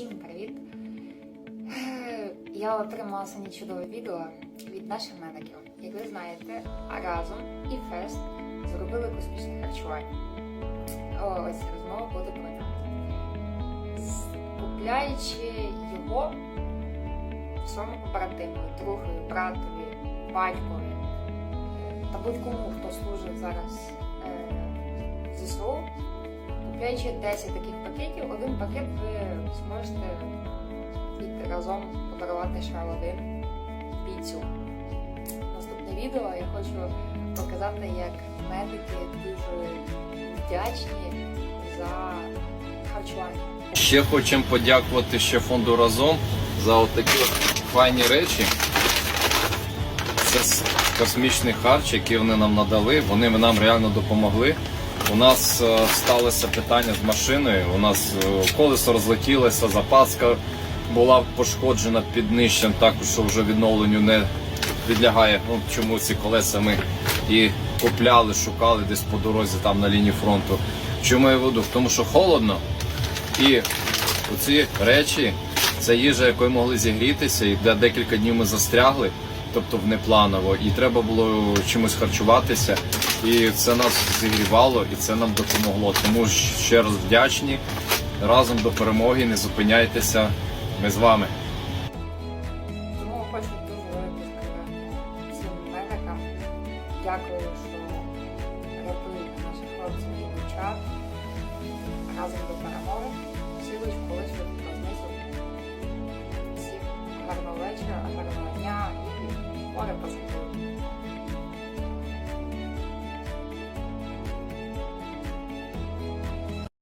Всім привіт! Я отримала сьогодні чудове відео від наших медиків. Як ви знаєте, разом і Фест зробили космічне харчування. Ось розмова буде про нього. Купляючи його своєму побратиму, другові, братові, батькові та будь-кому, хто служить зараз Купляючи 10 таких пакетів, один пакет ви зможете разом подарувати ще один бійцю. Наступне відео я хочу показати, як медики дуже вдячні за харчування. Ще хочемо подякувати ще фонду разом за отакі от файні речі. Це космічний харч, який вони нам надали. Вони нам реально допомогли. У нас е, сталося питання з машиною. У нас е, колесо розлетілося, запаска була пошкоджена під нижчем, також що вже відновленню не підлягає. Ну, чому ці колеса ми і купляли, шукали десь по дорозі там на лінії фронту. Чому я веду? Тому що холодно. І оці речі це їжа, якою могли зігрітися, і де декілька днів ми застрягли, тобто внепланово, і треба було чимось харчуватися. І це нас зігрівало, і це нам допомогло. Тому ще раз вдячні. Разом до перемоги, не зупиняйтеся. Ми з вами. Тому хочу дуже велике всім медикам. Дякую, що рятують наших хлопців і дівчат. Разом до перемоги. Сілочку лише знизу. 빠르다.